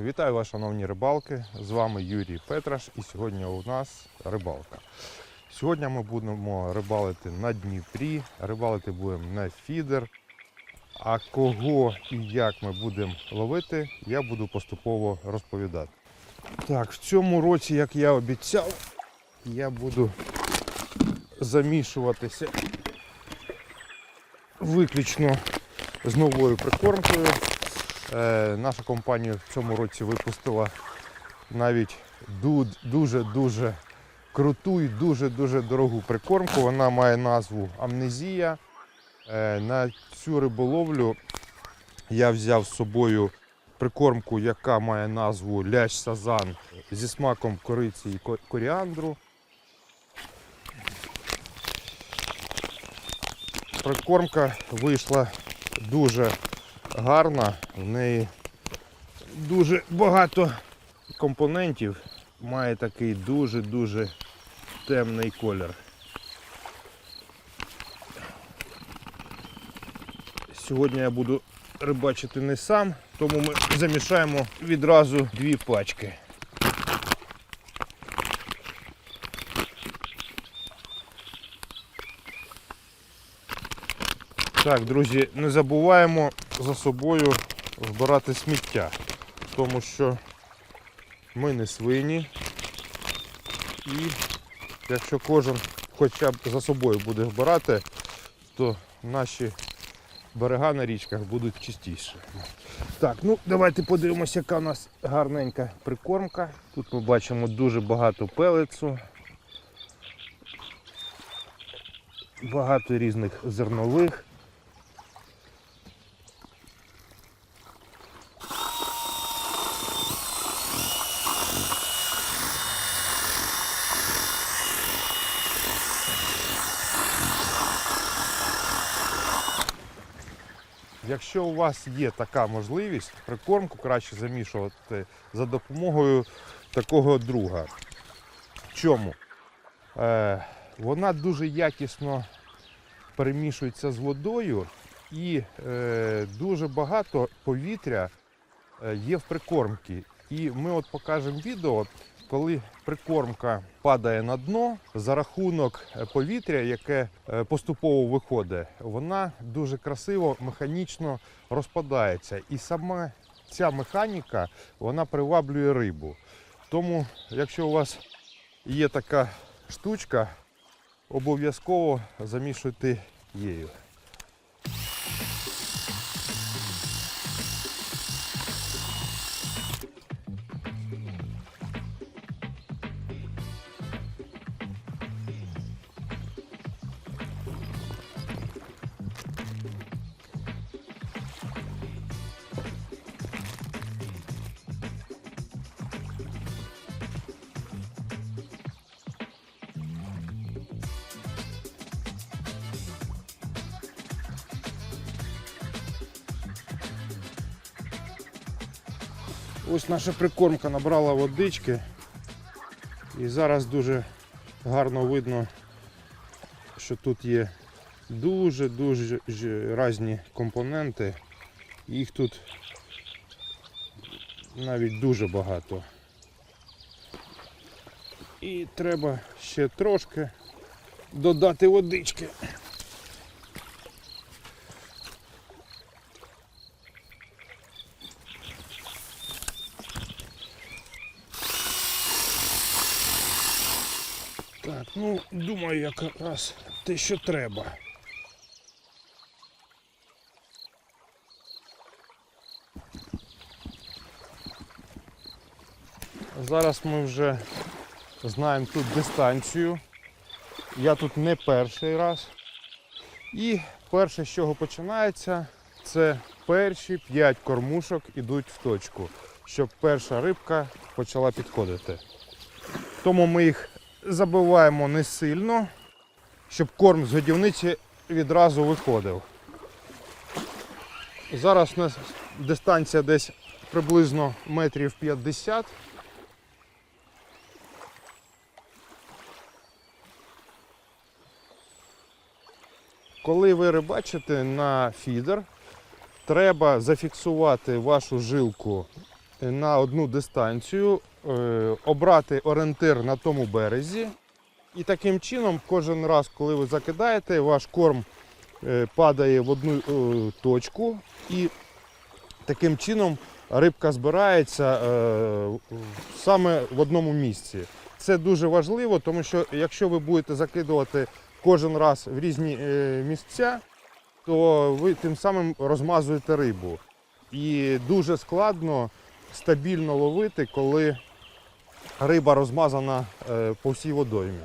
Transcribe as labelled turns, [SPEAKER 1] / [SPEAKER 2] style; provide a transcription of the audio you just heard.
[SPEAKER 1] Вітаю вас, шановні рибалки! З вами Юрій Петраш і сьогодні у нас рибалка. Сьогодні ми будемо рибалити на Дніпрі, рибалити будемо на фідер. А кого і як ми будемо ловити, я буду поступово розповідати. Так, в цьому році, як я обіцяв, я буду замішуватися виключно з новою прикормкою. Е, наша компанія в цьому році випустила навіть дуже-дуже круту і дуже-дуже дорогу прикормку. Вона має назву Амнезія. Е, на цю риболовлю я взяв з собою прикормку, яка має назву лящ сазан зі смаком кориці і коріандру. Прикормка вийшла дуже гарна, в неї дуже багато компонентів, має такий дуже-дуже темний колір. Сьогодні я буду рибачити не сам, тому ми замішаємо відразу дві пачки. Так, друзі, не забуваємо за собою збирати сміття, тому що ми не свині. І якщо кожен хоча б за собою буде збирати, то наші берега на річках будуть чистіші. Так, ну давайте подивимося, яка у нас гарненька прикормка. Тут ми бачимо дуже багато пелецу, багато різних зернових. Якщо у вас є така можливість, прикормку краще замішувати за допомогою такого друга. Чому? Е, вона дуже якісно перемішується з водою і е, дуже багато повітря е, є в прикормці. І ми от покажемо відео, коли прикормка падає на дно за рахунок е, повітря, яке е, поступово виходить, вона дуже красиво механічно розпадається. І сама ця механіка вона приваблює рибу. Тому, якщо у вас є така штучка, обов'язково замішуйте її. Ось наша прикормка набрала водички. І зараз дуже гарно видно, що тут є дуже-дуже різні компоненти. Їх тут навіть дуже багато. І треба ще трошки додати водички. Так, ну думаю, якраз те, що треба. Зараз ми вже знаємо тут дистанцію. Я тут не перший раз. І перше, з чого починається, це перші 5 кормушок ідуть в точку, щоб перша рибка почала підходити. Тому ми їх забиваємо не сильно, щоб корм з годівниці відразу виходив. Зараз у нас дистанція десь приблизно метрів 50. Коли ви рибачите на фідер, треба зафіксувати вашу жилку на одну дистанцію, обрати орієнтир на тому березі. І таким чином, кожен раз, коли ви закидаєте, ваш корм е, падає в одну е, точку, і таким чином рибка збирається е, саме в одному місці. Це дуже важливо, тому що якщо ви будете закидувати кожен раз в різні е, місця, то ви тим самим розмазуєте рибу. І дуже складно стабільно ловити, коли риба розмазана е, по всій водоймі.